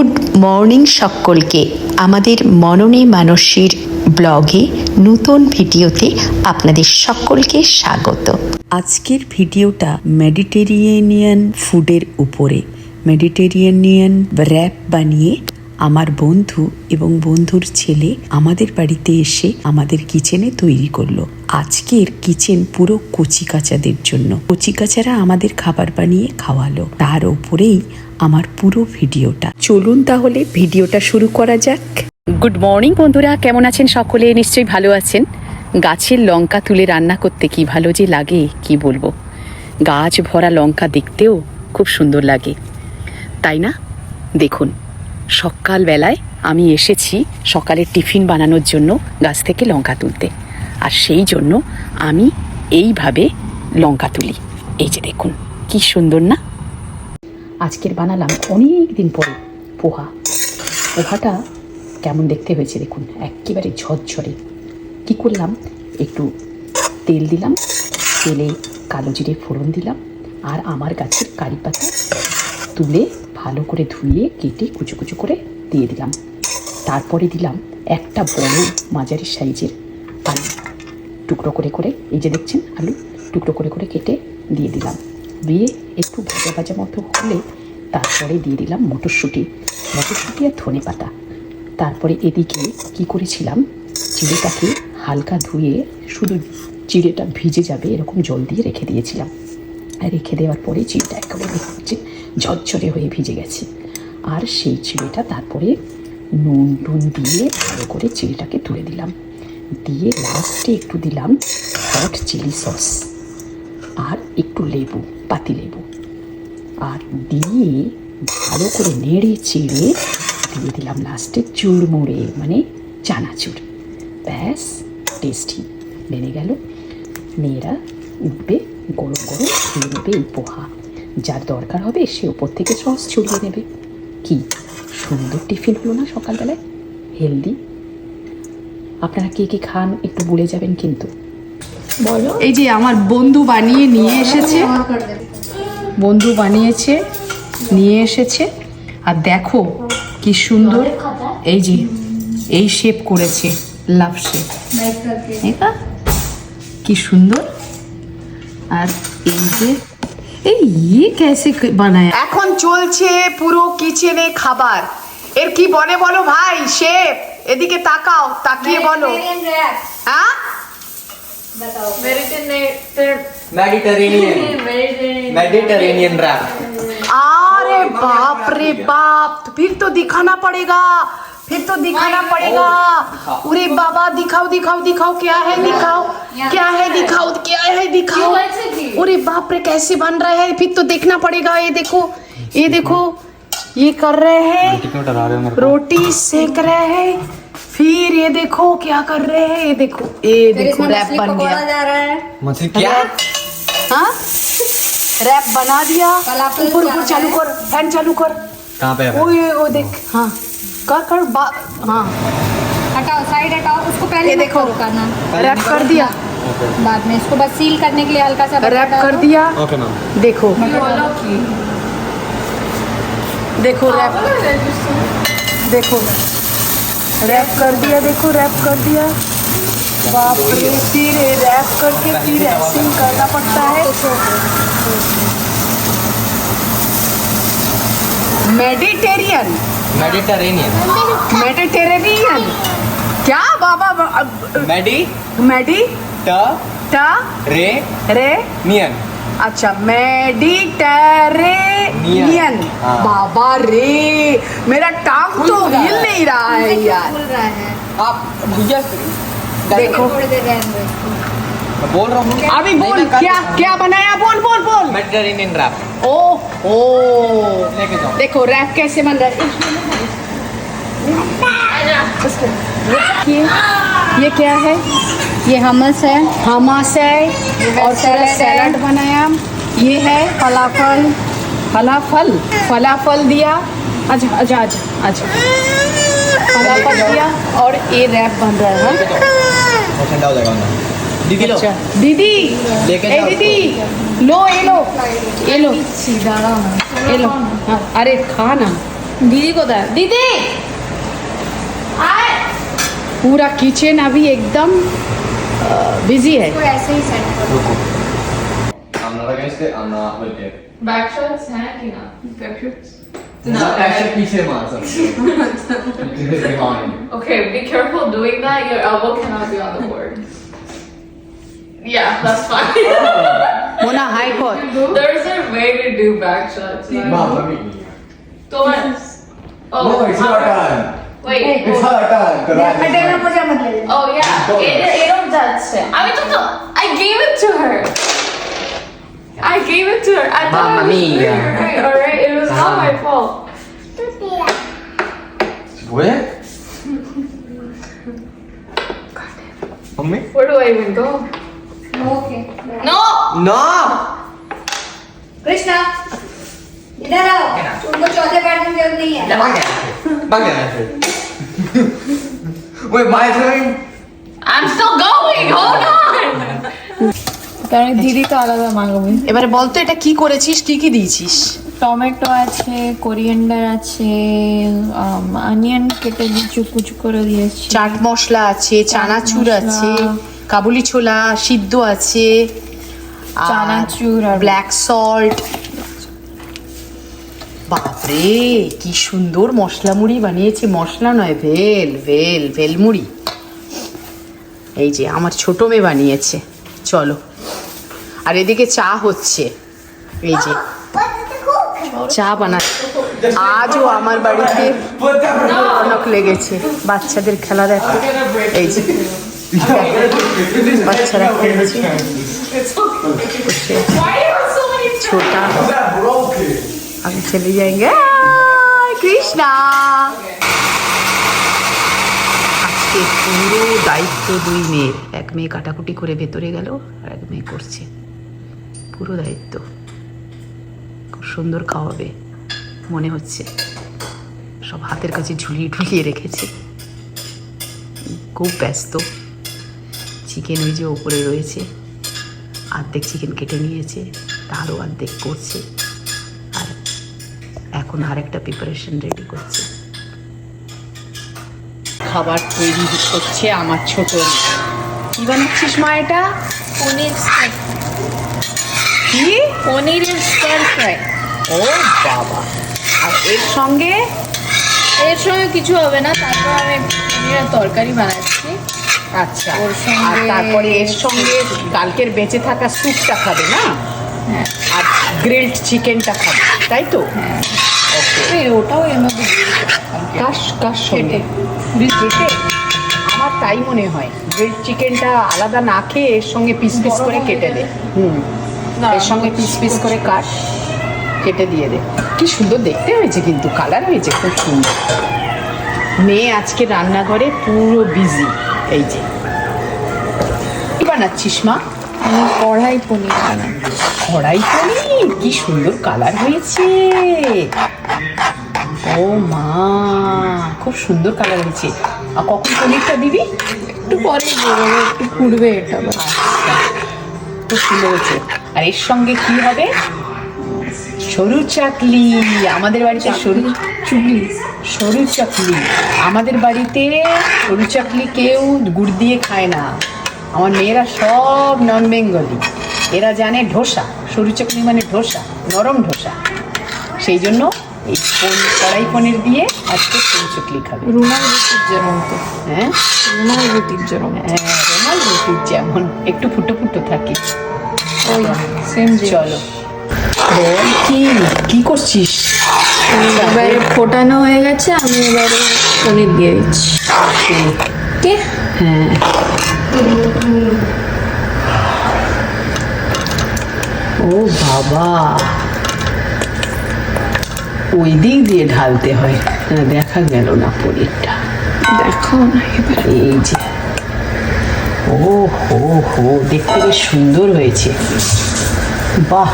Good morning সকলকে আমাদের মননে মানসীর ব্লগে নতুন ভিডিওতে আপনাদের সকলকে স্বাগত। আজকের ভিডিওটা মেডিটেরিয়ানিয়ান ফুডের উপরে। মেডিটেরিয়ানিয়ান র্যাপ বানিয়ে আমার বন্ধু এবং বন্ধুর ছেলে আমাদের বাড়িতে এসে আমাদের কিচেনে তৈরি করল। আজকের কিচেন পুরো কচিকাচাদের জন্য। কচিকাচারা আমাদের খাবার বানিয়ে খাওয়ালো। তার উপরেই আমার পুরো ভিডিওটা। চলুন তাহলে ভিডিওটা শুরু করা যাক। গুড মর্নিং বন্ধুরা। কেমন আছেন সকলে? নিশ্চয়ই ভালো আছেন। গাছের লঙ্কা তুলে রান্না করতে কি ভালো যে লাগে, কি বলব? গাছ ভরা লঙ্কা দেখতেও খুব সুন্দর লাগে। তাই না? দেখুন, সকালবেলায় আমি এসেছি সকালের টিফিন বানানোর জন্য গাছ থেকে লঙ্কা তুলতে। আর সেই জন্য আমি এইভাবে লঙ্কা তুলি। এই যে দেখুন, কি সুন্দর না? আজকের বানালাম অনেক দিন পরে পোহা। পোহাটা কেমন দেখতে হয়েছে দেখুন, একেবারে ঝরঝরে। কী করলাম? একটু তেল দিলাম, তেলে কালো জিরে ফোড়ন দিলাম আর আমার গাছের কারি পাতা তুলে ভালো করে ধুয়ে, কেটে কুচো কুচো করে দিয়ে দিলাম। তারপরে দিলাম একটা বড় মাঝারি সাইজের আলু। টুকরো করে করে, এই যে দেখছেন আলু, টুকরো করে করে কেটে দিয়ে দিলাম। দিয়ে একটু ভাজা ভাজা মতো হলে তারপরে দিয়ে দিলাম মটরশুঁটি। মটরশুঁটি আর ধনে পাতা। তারপরে এদিকে কি করেছিলাম? চিড়েটাকে হালকা ধুয়ে শুধু চিড়েটা ভিজে যাবে এরকম জল দিয়ে রেখে দিয়েছিলাম। রেখে দেওয়ার পরে চিড়েটা একেবারে হচ্ছে ঝরঝরে হয়ে ভিজে গেছে। আর সেই চিড়েটা তারপরে নুন টুন দিয়ে ভালো করে চিড়েটাকে তুলে দিলাম। দিয়ে লাস্টে একটু দিলাম হট চিলি সস আর একটু লেবু। পাতি লেবু আর দিয়ে ভালো করে নেড়ে চেড়ে দিয়ে দিলাম লাস্টে চুড়মুড়ে মানে চানাচুর। ব্যাস টেস্টি বেড়ে গেল। মেয়েরা উঠবে গরম গরম খেয়ে নেবে এই পোহা। যার দরকার হবে সে উপর থেকে সস ছড়িয়ে নেবে। কি সুন্দর টিফিন হলো না সকালবেলায়? হেলদি আপনারা কে কে খান একটু বলে যাবেন কিন্তু। বলো। এই যে আমার বন্ধু বানিয়ে নিয়ে এসেছে। বন্ধু বানিয়েছে নিয়ে এসেছে। আর দেখো কি সুন্দর এই যে এই শেপ করেছে লাভ শেপ এটা কি সুন্দর। আর এই যে এই ইয়ে कैसे বানায়। এখন চলছে পুরো কিচেনে খাবার। এর কি বলে বলো ভাই শেফ এদিকে তাকাও তাকিয়ে বলো। হ্যাঁ? मेडिटेरेनियन मेडिटेरेनियन रैप अरे बाप रे बाप तो फिर तो दिखाना पड़ेगा फिर तो दिखाना पड़ेगा। अरे बाबा दिखाओ दिखाओ दिखाओ क्या है दिखाओ क्या है दिखाओ क्या है दिखाओ। अरे बाप रे कैसे बन रहा है फिर तो देखना पड़ेगा ये देखो ये देखो ये कर रहे हैं रोटी सेक रहे हैं। फिर ये देखो क्या कर रहे हैं ये देखो ये देखो रैप बन गया। मछली क्या? हाँ? रैप बना दिया। ऊपर ऊपर चालू कर? फ़ैन चालू कर। कहाँ पे है ओए ओ देख। हाँ। कर कर बा हाँ। हटाओ साइड हटाओ उसको पहले देखो। देखो करना। रैप कर दिया। बाद में इसको बस सील करने के लिए हल्का सा रैप कर दिया। Okay ma'am. देखो। देखो रैप। देखो। रैप कर दिया देखो रैप कर दिया। बाप रे फिर रैप करके फिर ही करना पड़ता है। मेडिटेरियन मेडिटेरेनियन मेडिटेरेनियन क्या बाबा मेडी मेडी ट टा रे रे नियन अच्छा मेडिटेरेनियन हाँ। बाबा रे मेरा टांग तो हिल नहीं रहा है यार। रहा है। आप भैया देखो। बोल रहा हूँ। अभी बोल क्या क्या बनाया? बोल बोल बोल। मेडिटेरेनियन रैप ओ ओ। लेके जाओ। देखो रैप कैसे बन रहा है। ये क्या है? ये हमस है। हमस है। और पूरा सैलड है। सैलड बनाया। ये है फलाफल फलाफल फलाफल दिया। अच्छा अच्छा अच्छा अच्छा और ये रैप बन रहा है और ठंडा हो। जाएगा। दीदी लो। अच्छा। दीदी ए दीदी लो ये लो। ये लो। सीधा ये लो। हाँ, अरे खा ना। दीदी को दे। दीदी! पूरा किचन अभी एकदम बिज़ी है। इसको ऐसे ही सेट करो। I'm not against it, I'm not with it. Back shots हैं कि ना? Back shots No. Actually, पीछे मार सकते Behind. Okay, be careful doing that. Your elbow cannot be on the board. Yeah, that's fine. Mona high court. There is a way to do back shots. Mom, let me. Don't. Oh, no, it's Wait. Uh, done. Wait. It's not done. Yeah, I didn't put it on my Oh yeah. It, it, it don't touch. I mean, I gave it to her. I gave it to her. I thought Mamma I was mia. doing it right. All right. It was not my fault. Where? Mummy? Where do I even go? Okay No. No! Krishna इधर आओ उनको चौथे बैठ में जरूरत नहीं है भाग गया भाग गया Wait, my turn? I'm still going. Hold on. কারণ দিদি তো আলাদা মাগাবে। এবারে বলতো এটা কি করেছিস? কি কি দিয়েছিস? টমেটো আছে কোরিয়েন্ডার আছে অনিয়ন কেটে কুচু করে দিয়েছি। চাট মশলা আছে চানাচুর। আছে কাবুলি ছোলা সিদ্ধ আছে চানাচুর আর ব্ল্যাক সল্ট বাপরে কি সুন্দর মশলা মুড়ি বানিয়েছে। মশলা নয় ভেল ভেল ভেল মুড়ি এই যে আমার ছোট মেয়ে বানিয়েছে। চলো। আর এদিকে চা হচ্ছে। এই যে। চা বানাচ্ছে। আজও আমার বাড়িতে অনেক লেগেছে। বাচ্চাদের খেলা দেখো। এই যে। বাচ্চারা খেলেছে। ছোটা। আমি চলে যাই। কৃষ্ণা। আজকে পুরো দায়িত্ব দুই মেয়ে এক মেয়ে কাটাকুটি করে ভেতরে গেল আর এক মেয়ে করছে। পুরো দায়িত্ব। খুব সুন্দর খাওয়াবে মনে হচ্ছে। সব হাতের কাছে ঝুলিয়ে ঝুলিয়ে রেখেছে। খুব ব্যস্ত। চিকেন ওই যে ওপরে রয়েছে। অর্ধেক চিকেন কেটে নিয়েছে তারও অর্ধেক করছে। আর এখন আরেকটা প্রিপারেশন রেডি করছে। খাবার তৈরি করছে আমার ছোট। কি বানাচ্ছিস মা এটা? পনির কি? পনিরের স্টার ফ্রাই ও বাবা। আর এর সঙ্গে? এর সঙ্গে কিছু হবে না তারপর আমি পনিরের তরকারি বানাচ্ছি। আচ্ছা। ওর সঙ্গে- আর তারপরে এর সঙ্গে কালকের বেঁচে থাকা স্যুপটা খাবে না? হ্যাঁ। আর গ্রিলড চিকেনটা খাবে তাই তো? এই ওটাও এর মধ্যে দিয়ে দিতে পারতাম। কার কার সঙ্গে। কেটে। আমার তাই মনে হয়। গ্রিল চিকেনটা আলাদা না খেয়ে এর সঙ্গে পিস পিস করে কেটে দে। হুম। এর সঙ্গে পিস পিস করে কাট কেটে দিয়ে দে। কি সুন্দর দেখতে হয়েছে কিন্তু কালার হয়েছে খুব সুন্দর। মেয়ে আজকে রান্নাঘরে পুরো বিজি এই যে। কি বানাচ্ছিস মা? কড়াই পনির কড়াই পনির? কি সুন্দর কালার হয়েছে। ও মা খুব সুন্দর কালার হয়েছে। আর কখন পনিরটা দিবি? একটু পরে একটু ফুটবে এটা আচ্ছা খুব সুন্দর হয়েছে। আর এর সঙ্গে কি হবে? সরু চাকলি আমাদের বাড়িতে সরু চুগলি সরু চাকলি। আমাদের বাড়িতে সরু চাকলি কেউ গুড় দিয়ে খায় না। আমার মেয়েরা সব নন বেঙ্গলি এরা জানে ধোসা। সরু চাকলি মানে ধোসা নরম ধোসা। সেই জন্য এই কড়াই পনির দিয়ে আজকে সরু চাকলি খাবে। রুমাল রুটির যেমন তো। হ্যাঁ? রুমাল রুটির যেমন। হ্যাঁ রুমাল রুটির যেমন। একটু ফুটো ফুটো থাকে। ওই সেম চলো। কি কি করছিস? এবারে ফোটানো হয়ে গেছে আমি এবারে পনির দিয়ে দিচ্ছি। কে? হ্যাঁ। ও বাবা। ওই দিক দিয়ে ঢালতে হয় দেখা গেল না পনিরটা দেখো না এবার। এই যে। ও হো হো দেখতে বেশ সুন্দর হয়েছে। বাহ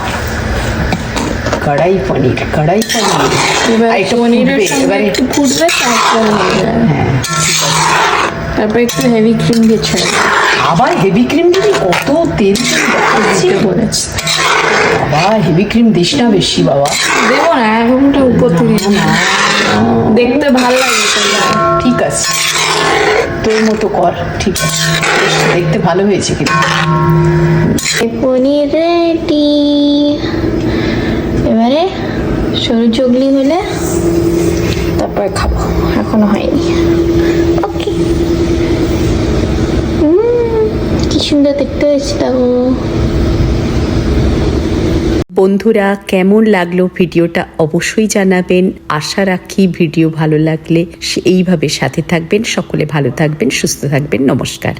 কড়াই পনির কড়াই পনির। এবার একটু পনিরের সঙ্গে একটু ফুটবে তারপর হ্যাঁ তারপর একটু হেভি ক্রিম দিয়ে ছেড়ে আবার হেভি ক্রিম দিবি? কত তেল বাবা হেভি ক্রিম দিস না বেশি বাবা। দেবো না এখনটা উপর থেকে। দেখতে ভালো লাগে। ঠিক আছে। তোর মতো কর, ঠিক আছে। দেখতে ভালো হয়েছে কিন্তু। পনির রেডি। এবারে সরু চগলি হলে তারপরে খাব। এখনও হয়নি। ওকে। কি সুন্দর দেখতে হয়েছে দেখো বন্ধুরা, কেমন লাগল ভিডিওটা অবশ্যই জানাবেন। আশা রাখি ভিডিও ভালো লাগলে এইভাবে সাথে থাকবেন। সকলে ভালো থাকবেন, সুস্থ থাকবেন। নমস্কার।